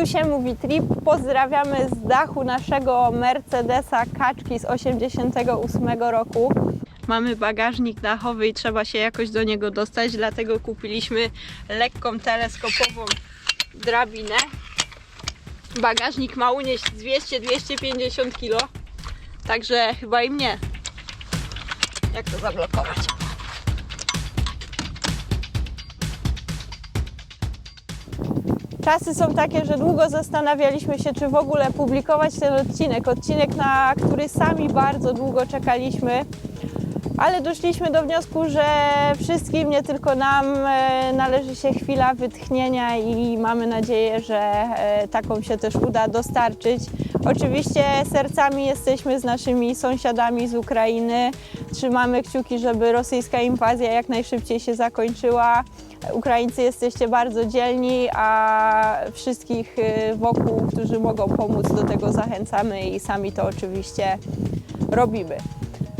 Tu się mówi trip. Pozdrawiamy z dachu naszego Mercedesa kaczki z 88 roku. Mamy bagażnik dachowy i trzeba się jakoś do niego dostać, dlatego kupiliśmy lekką teleskopową drabinę. Bagażnik ma unieść 200-250 kg, także chyba i mnie. Jak to zablokować? Czasy są takie, że długo zastanawialiśmy się, czy w ogóle publikować ten odcinek. Odcinek, na który sami bardzo długo czekaliśmy, ale doszliśmy do wniosku, że wszystkim, nie tylko nam, e, należy się chwila wytchnienia i mamy nadzieję, że e, taką się też uda dostarczyć. Oczywiście sercami jesteśmy z naszymi sąsiadami z Ukrainy. Trzymamy kciuki, żeby rosyjska inwazja jak najszybciej się zakończyła. Ukraińcy jesteście bardzo dzielni, a wszystkich y, wokół, którzy mogą pomóc, do tego zachęcamy i sami to oczywiście robimy.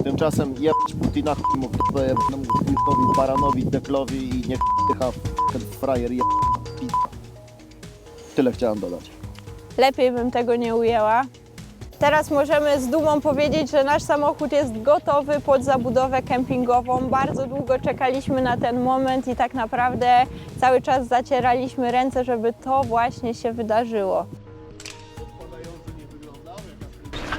Tymczasem jebać Putina, mu w dupę, chujowi, baranowi, deklowi i niech dycha ten frajer jeb... Tyle chciałem dodać. Lepiej bym tego nie ujęła. Teraz możemy z dumą powiedzieć, że nasz samochód jest gotowy pod zabudowę kempingową. Bardzo długo czekaliśmy na ten moment i tak naprawdę cały czas zacieraliśmy ręce, żeby to właśnie się wydarzyło.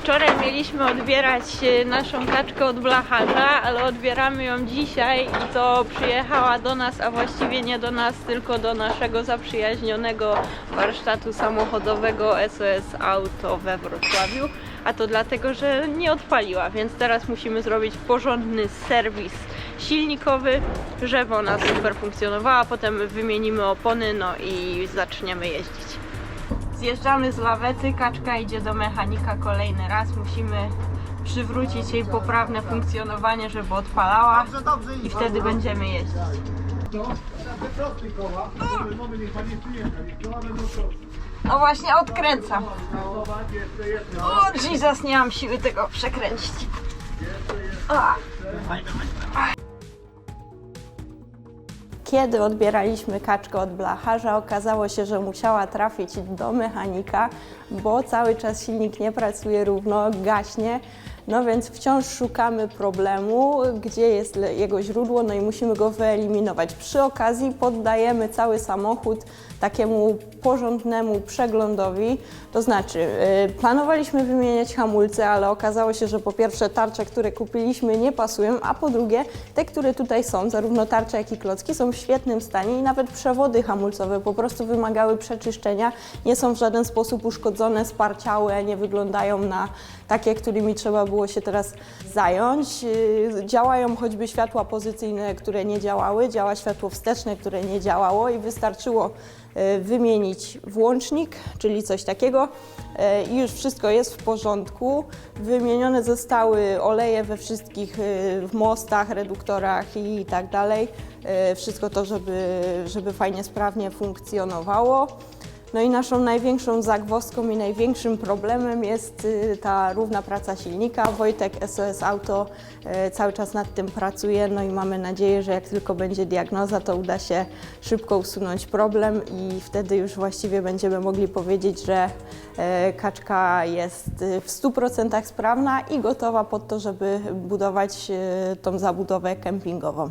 Wczoraj mieliśmy odbierać e, naszą kaczkę od blacharza, ale odbieramy ją dzisiaj i to przyjechała do nas, a właściwie nie do nas, tylko do naszego zaprzyjaźnionego warsztatu samochodowego SOS Auto we Wrocławiu. A to dlatego, że nie odpaliła, więc teraz musimy zrobić porządny serwis silnikowy, żeby ona super funkcjonowała. Potem wymienimy opony, no i zaczniemy jeździć. Zjeżdżamy z lawety, kaczka idzie do mechanika kolejny raz. Musimy przywrócić jej poprawne funkcjonowanie, żeby odpalała i wtedy będziemy jeździć. No właśnie odkręcam. O Jesus, nie mam siły tego przekręcić. Kiedy odbieraliśmy kaczkę od blacharza, okazało się, że musiała trafić do mechanika, bo cały czas silnik nie pracuje równo, gaśnie. No więc wciąż szukamy problemu, gdzie jest jego źródło, no i musimy go wyeliminować. Przy okazji poddajemy cały samochód takiemu porządnemu przeglądowi. To znaczy, yy, planowaliśmy wymieniać hamulce, ale okazało się, że po pierwsze tarcze, które kupiliśmy nie pasują, a po drugie te, które tutaj są, zarówno tarcze, jak i klocki są w świetnym stanie i nawet przewody hamulcowe po prostu wymagały przeczyszczenia, nie są w żaden sposób uszkodzone, sparciałe, nie wyglądają na takie, którymi trzeba było się teraz zająć. Yy, Działają choćby światła pozycyjne, które nie działały, działa światło wsteczne, które nie działało i wystarczyło yy, wymienić włącznik, czyli coś takiego yy, i już wszystko jest w porządku. Wymienione zostały oleje we wszystkich w mostach, reduktorach i tak dalej. Wszystko to, żeby, żeby fajnie, sprawnie funkcjonowało. No i naszą największą zagwozdką i największym problemem jest y, ta równa praca silnika. Wojtek SOS Auto y, cały czas nad tym pracuje, no i mamy nadzieję, że jak tylko będzie diagnoza, to uda się szybko usunąć problem i wtedy już właściwie będziemy mogli powiedzieć, że y, kaczka jest w 100% sprawna i gotowa pod to, żeby budować tą zabudowę kempingową.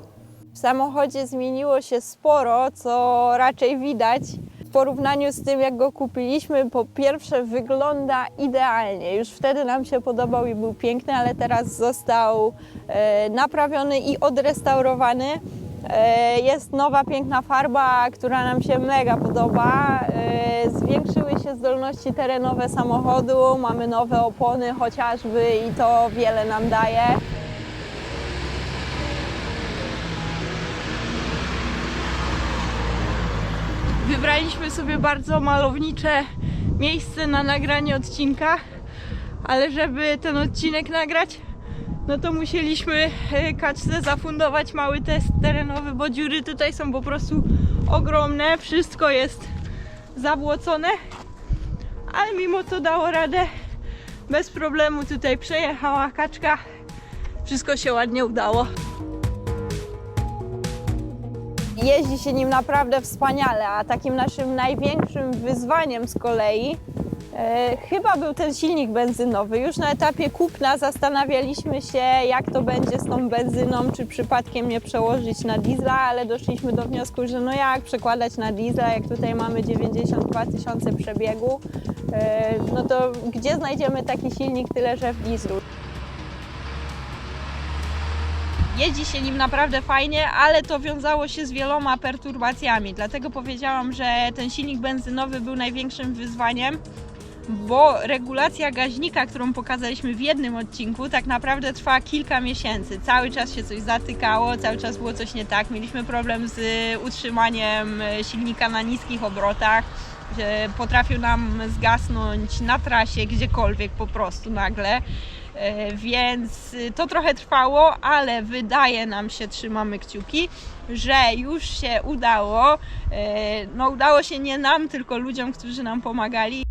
W samochodzie zmieniło się sporo, co raczej widać. W porównaniu z tym, jak go kupiliśmy, po pierwsze wygląda idealnie. Już wtedy nam się podobał i był piękny, ale teraz został e, naprawiony i odrestaurowany. E, jest nowa, piękna farba, która nam się mega podoba. E, zwiększyły się zdolności terenowe samochodu, mamy nowe opony chociażby i to wiele nam daje. Wybraliśmy sobie bardzo malownicze miejsce na nagranie odcinka, ale żeby ten odcinek nagrać, no to musieliśmy e, kaczce zafundować mały test terenowy, bo dziury tutaj są po prostu ogromne, wszystko jest zabłocone, ale mimo to dało radę. Bez problemu tutaj przejechała kaczka. Wszystko się ładnie udało. Jeździ się nim naprawdę wspaniale, a takim naszym największym wyzwaniem z kolei e, chyba był ten silnik benzynowy. Już na etapie kupna zastanawialiśmy się, jak to będzie z tą benzyną, czy przypadkiem nie przełożyć na diesla, ale doszliśmy do wniosku, że no jak przekładać na diesla, jak tutaj mamy 92 tysiące przebiegu, e, no to gdzie znajdziemy taki silnik, tyle że w dieslu. Jeździ się nim naprawdę fajnie, ale to wiązało się z wieloma perturbacjami. Dlatego powiedziałam, że ten silnik benzynowy był największym wyzwaniem, bo regulacja gaźnika, którą pokazaliśmy w jednym odcinku, tak naprawdę trwa kilka miesięcy. Cały czas się coś zatykało, cały czas było coś nie tak. Mieliśmy problem z utrzymaniem silnika na niskich obrotach. Potrafił nam zgasnąć na trasie gdziekolwiek po prostu nagle. E, Więc y, to trochę trwało, ale wydaje nam się, trzymamy kciuki, że już się udało. E, No udało się nie nam, tylko ludziom, którzy nam pomagali.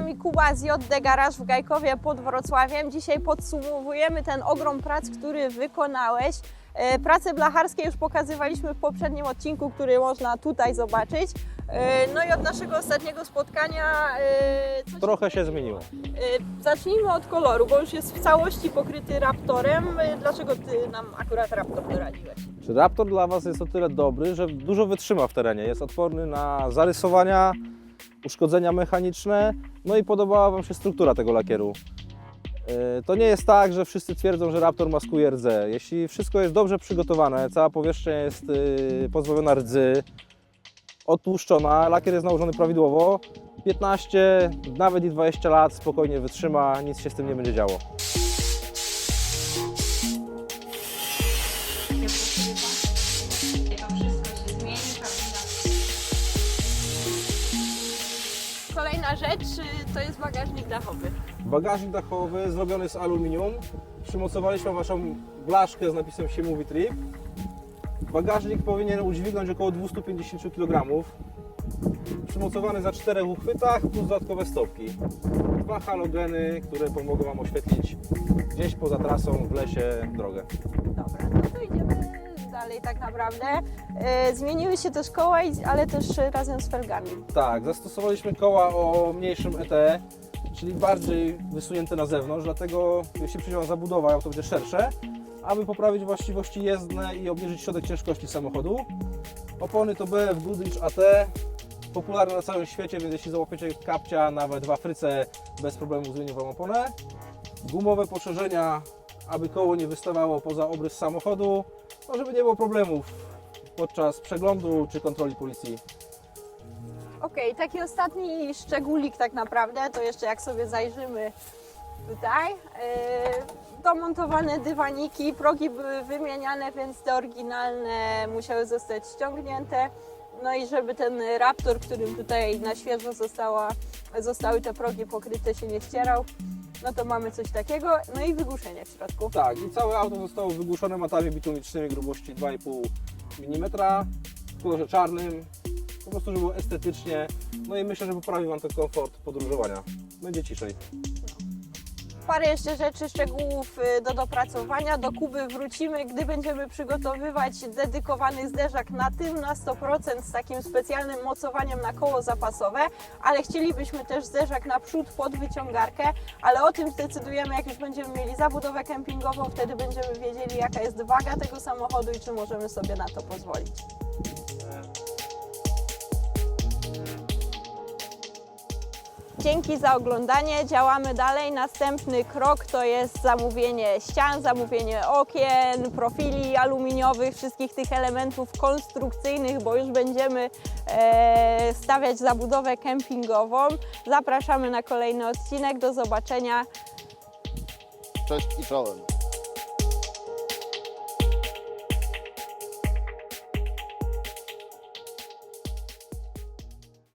Nami Kuba z JD Garage w Gajkowie pod Wrocławiem. Dzisiaj podsumowujemy ten ogrom prac, który wykonałeś. E, Prace blacharskie już pokazywaliśmy w poprzednim odcinku, który można tutaj zobaczyć. E, No i od naszego ostatniego spotkania e, Trochę się zmieniło. Zacznijmy od koloru, bo już jest w całości pokryty raptorem. Dlaczego ty nam akurat raptor doradziłeś? Czy Raptor dla Was jest o tyle dobry, że dużo wytrzyma w terenie. Jest odporny na zarysowania, uszkodzenia mechaniczne, no i podobała Wam się struktura tego lakieru. Yy, To nie jest tak, że wszyscy twierdzą, że Raptor maskuje rdze. Jeśli wszystko jest dobrze przygotowane, cała powierzchnia jest yy, pozbawiona rdzy, odtłuszczona, lakier jest nałożony prawidłowo, 15, nawet i 20 lat spokojnie wytrzyma, nic się z tym nie będzie działo. Rzecz to jest bagażnik dachowy. Bagażnik dachowy zrobiony z aluminium. Przymocowaliśmy Waszą blaszkę z napisem Siemu Trip. Bagażnik powinien udźwignąć około 250 kg. Przymocowany za czterech uchwytach plus dodatkowe stopki. Dwa halogeny, które pomogą Wam oświetlić gdzieś poza trasą w lesie drogę. Dobra, no to idziemy dalej tak naprawdę. E, Zmieniły się też koła, ale też razem z felgami. Tak, zastosowaliśmy koła o mniejszym ET, czyli bardziej wysunięte na zewnątrz, dlatego jeśli przyjdzie Wam zabudowa, to będzie szersze, aby poprawić właściwości jezdne i obniżyć środek ciężkości samochodu. Opony to BF Goodrich AT, popularne na całym świecie, więc jeśli załapiecie kapcia nawet w Afryce, bez problemu zmieni Wam oponę. Gumowe poszerzenia, aby koło nie wystawało poza obrys samochodu, no żeby nie było problemów podczas przeglądu czy kontroli policji. Okej, taki ostatni szczególik tak naprawdę, to jeszcze jak sobie zajrzymy tutaj. Yy, domontowane dywaniki, progi były wymieniane, więc te oryginalne musiały zostać ściągnięte. No i żeby ten Raptor, którym tutaj na świeżo została, zostały te progi pokryte, się nie ścierał, no to mamy coś takiego. No i wygłuszenie w środku. Tak, i całe auto zostało wygłuszone matami bitumicznymi grubości 2,5 mm w kolorze czarnym, po prostu, żeby było estetycznie. No i myślę, że poprawi Wam ten komfort podróżowania. Będzie ciszej. Parę jeszcze rzeczy, szczegółów y, do dopracowania. Do Kuby wrócimy, gdy będziemy przygotowywać dedykowany zderzak na tym na 100% z takim specjalnym mocowaniem na koło zapasowe, ale chcielibyśmy też zderzak na przód pod wyciągarkę, ale o tym zdecydujemy, jak już będziemy mieli zabudowę kempingową, wtedy będziemy wiedzieli, jaka jest waga tego samochodu i czy możemy sobie na to pozwolić. Dzięki za oglądanie. Działamy dalej. Następny krok to jest zamówienie ścian, zamówienie okien, profili aluminiowych, wszystkich tych elementów konstrukcyjnych, bo już będziemy e, stawiać zabudowę kempingową. Zapraszamy na kolejny odcinek. Do zobaczenia. Cześć i czołem.